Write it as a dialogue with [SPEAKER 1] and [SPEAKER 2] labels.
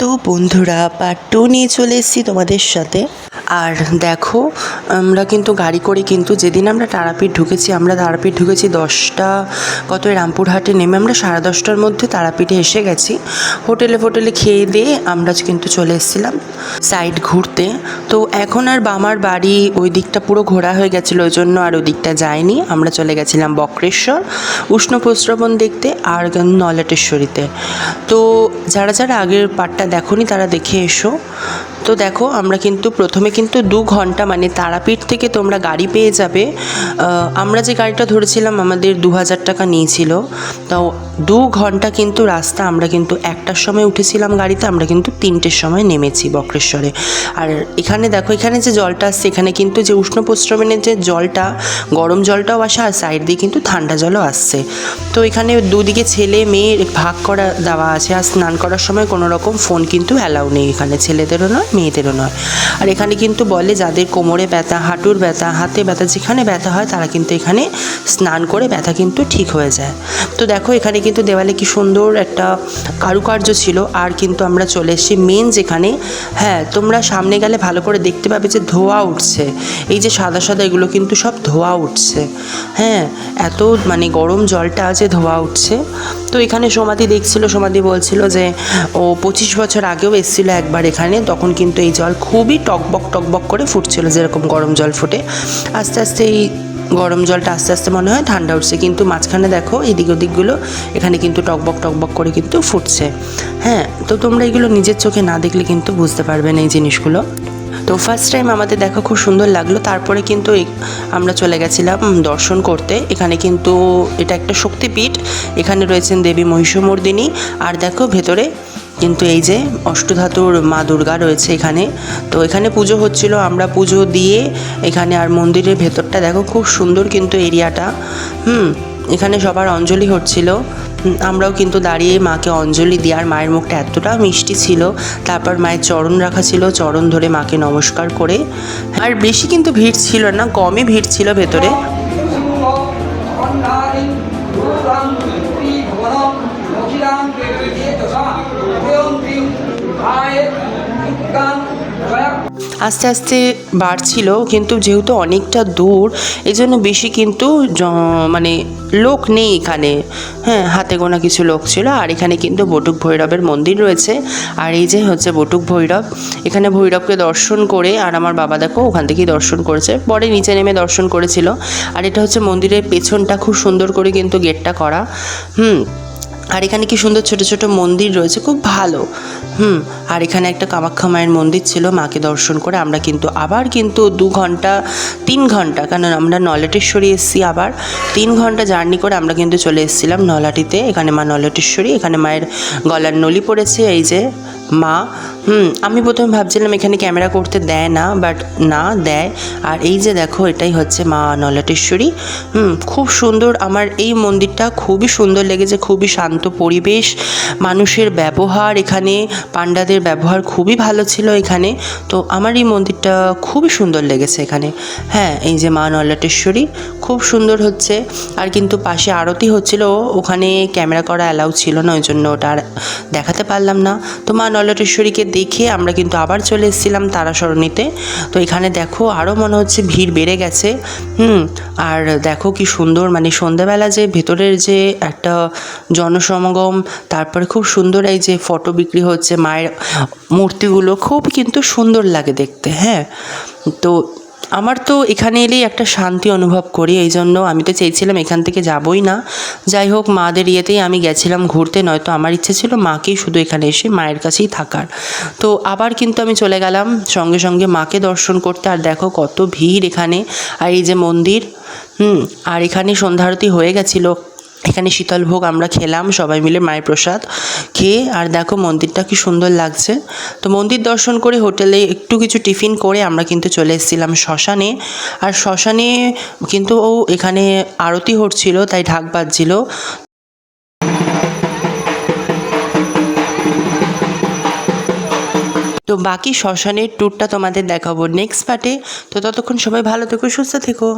[SPEAKER 1] তো বন্ধুরা part two নিয়ে চলে এসেছি তোমাদের সাথে। আর দেখো, আমরা কিন্তু গাড়ি করে কিন্তু যেদিন আমরা তারাপীঠ ঢুকেছি, আমরা তারাপীঠ ঢুকেছি দশটা, কত রামপুরহাটে নেমে আমরা সাড়ে দশটার মধ্যে তারাপীঠে এসে গেছি। হোটেলে ফোটেলে খেয়ে দিয়ে আমরা কিন্তু চলে এসেছিলাম সাইড ঘুরতে। তো এখন আর বামার বাড়ি ওই দিকটা পুরো ঘোরা হয়ে গেছিল, ওই জন্য আর ওই দিকটা যায়নি আমরা চলে গেছিলাম বক্রেশ্বর, উষ্ণ প্রস্রবণ দেখতে আর নলেটেশ্বরীতে। তো যারা যারা আগের পার্টটা দেখোনি তারা দেখে এসো। তো দেখো, আমরা কিন্তু প্রথমে কিন্তু দু ঘণ্টা মানে তারাপীঠ থেকে তোমরা গাড়ি পেয়ে যাবে। আমরা যে গাড়িটা ধরেছিলাম আমাদের দু হাজার টাকা নিয়েছিল। তো দু ঘণ্টা কিন্তু রাস্তা, আমরা কিন্তু একটার সময় উঠেছিলাম গাড়িতে, আমরা কিন্তু তিনটের সময় নেমেছি বক্রেশ্বরে। আর এখানে দেখো, এখানে যে জলটা আসছে, এখানে কিন্তু যে উষ্ণ প্রস্রবণের যে জলটা, গরম জলটাও আসে, আর সাইড দিয়ে কিন্তু ঠান্ডা জলও আসছে। তো এখানে দুদিকে ছেলে মেয়ে ভাগ করা দেওয়া আছে, আর স্নান করার সময় কোনো রকম ফোন কিন্তু অ্যালাউ নেই। এখানে ছেলেদেরও নয়, মেয়েদেরও নয়। আর এখানে কিন্তু বলে যাদের কোমরে ব্যথা, হাঁটুর ব্যথা, হাতে ব্যথা, যেখানে ব্যথা হয় তারা কিন্তু এখানে স্নান করে ব্যথা কিন্তু ঠিক হয়ে যায়। তো দেখো এখানে কিন্তু দেওয়ালে কি সুন্দর একটা কারুকার্য ছিল। আর কিন্তু আমরা চলে এসেছি মেন যেখানে হ্যাঁ তোমরা সামনে গেলে ভালো করে দেখতে পাবে যে ধোয়া উঠছে। এই যে সাদা সাদা এগুলো কিন্তু সব ধোয়া উঠছে। হ্যাঁ এত মানে গরম জলটা যে ধোয়া উঠছে। তো এখানে সমাধি দেখছিল সমাধি বলছিল যে, ও পঁচিশ বছর আগেও এসেছিল একবার এখানে। তখন কিন্তু এই জল খুবই টকবক টকবক করে ফুটছিল যেরকম গরম জল ফুটে। আস্তে আস্তে এই গরম জলটা আস্তে আস্তে মনে হয় ঠান্ডা উঠছে। কিন্তু মাঝখানে দেখো এদিক ওদিকগুলো এখানে কিন্তু টকবক টকবক করে কিন্তু ফুটছে। হ্যাঁ তো তোমরা এগুলো নিজের চোখে না দেখলে কিন্তু বুঝতে পারবে না এই জিনিসগুলো। তো ফার্স্ট টাইম আমাদের দেখা খুব সুন্দর লাগল। তারপরে কিন্তু আমরা চলে গেছিলাম দর্শন করতে। এখানে কিন্তু এটা একটা শক্তিপীঠ। এখানে রয়েছেন দেবী মহিষমর্দিনী। আর দেখো ভেতরে কিন্তু এই যে অষ্টধাতুর মা দুর্গা রয়েছে এখানে, তো এখানে পুজো হচ্ছিল, আমরা পুজো দিয়ে এখানে আর মন্দিরের ভেতরটা দেখো খুব সুন্দর কিন্তু এরিয়াটা। হুম, এখানে সবার অঞ্জলি হচ্ছিল। আমরাও কিন্তু দাঁড়িয়ে মাকে অঞ্জলি দিয়ে, আর মায়ের মুখটা এতটা মিষ্টি ছিল। তারপর মায়ের চরণ রাখা ছিল, চরণ ধরে মাকে নমস্কার করে। আর বেশি কিন্তু ভিড় ছিল না, কমই ভিড় ছিল ভেতরে। আস্তে আস্তে বাড়ছিল, কিন্তু যেহেতু অনেকটা দূর এই জন্য বেশি কিন্তু মানে লোক নেই এখানে। হ্যাঁ হাতে গোনা কিছু লোক ছিল, আর এখানে কিন্তু বটুক ভৈরবের মন্দির রয়েছে। আর এই যে হচ্ছে বটুক ভৈরব, এখানে ভৈরবকে দর্শন করে, আর আমার বাবা দেখো ওখান থেকেই দর্শন করেছে। পরে নিচে নেমে দর্শন করেছিল। আর এটা হচ্ছে মন্দিরের পেছনটা খুব সুন্দর করে কিন্তু গেটটা করা। হুম আর এখানে কি সুন্দর ছোট ছোট মন্দির রয়েছে? খুব ভালো। হুম, আর এখানে একটা কামাখ্যা মায়ের মন্দির ছিল, মাকে দর্শন করে আমরা কিন্তু আবার কিন্তু দু ঘণ্টা, তিন ঘণ্টা কারণ আমরা নলাটেশ্বরী এসেছি আবার, তিন ঘণ্টা জার্নি করে আমরা কিন্তু চলে এসেছিলাম নলাটিতে এখানে মা নলটেশ্বরী, এখানে মায়ের গলার নলি পড়েছে, এই যে মা হুম, আমি প্রথমে ভাবছিলাম এখানে ক্যামেরা করতে দেয় না বাট না দেয়। আর এই যে দেখো, এটাই হচ্ছে মা নলাটেশ্বরী। হুম, খুব সুন্দর আমার এই মন্দিরটা, খুবই সুন্দর লেগেছে, খুবই শান্ত পরিবেশ, মানুষের ব্যবহার এখানে, পাণ্ডাদের ব্যবহার খুবই ভালো ছিল এখানে। তো আমার এই মন্দিরটা খুবই সুন্দর লেগেছে এখানে। হ্যাঁ এই যে মা নলাটেশ্বরী, খুব সুন্দর হচ্ছে। আর কিন্তু পাশে আরতি হচ্ছিল, ওখানে ক্যামেরা করা অ্যালাউ ছিল না, ওই জন্য ওটা আর দেখাতে পারলাম না। তো মা নলটেশ্বরীকে দেখে আমরা কিন্তু আবার চলে এসেছিলাম তারাসরণীতে তো এখানে দেখো আরও মনে হচ্ছে ভিড় বেড়ে গেছে। হুম, আর দেখো কি সুন্দর মানে সন্ধ্যাবেলা যে ভেতরের যে একটা জনসমাগম, তারপরে খুব সুন্দর এই যে ফটো বিক্রি হচ্ছে মায়ের মূর্তিগুলো, খুব কিন্তু সুন্দর লাগে দেখতে হ্যাঁ? তো আমার তো এখানে এলেই একটা শান্তি অনুভব করি এই জন্য আমি তো চেয়েছিলাম এখান থেকে যাবই না। যাই হোক, মাদের ইয়েতেই আমি গেছিলাম ঘুরতে, নয়তো আমার ইচ্ছে ছিল মাকেই শুধু এখানে এসে মায়ের কাছেই থাকার। তো আবার কিন্তু আমি চলে গেলাম, সঙ্গে সঙ্গে মাকে দর্শন করতে, আর দেখো কত ভিড় এখানে। আর এই যে মন্দির, হুম, আর এখানে সন্ধ্যারতি হয়ে গেছিল। এখানে শীতল ভোগ আমরা খেলাম, সবাই মিলে মায়ের প্রসাদ খেয়ে, আর দেখো মন্দিরটা কি সুন্দর লাগছে। তো মন্দির দর্শন করে হোটেলে একটু কিছু টিফিন করে আমরা কিন্তু চলে এসেছিলাম শ্মশানে। আর শ্মশানে কিন্তু ও এখানে আরতি হচ্ছিল, তাই ঢাক বাজছিল। তো বাকি শ্মশানের ট্যুরটা তোমাদের দেখাবো নেক্সট পার্টে তো ততক্ষণ সবাই ভালো থেকো, সুস্থ থেকো।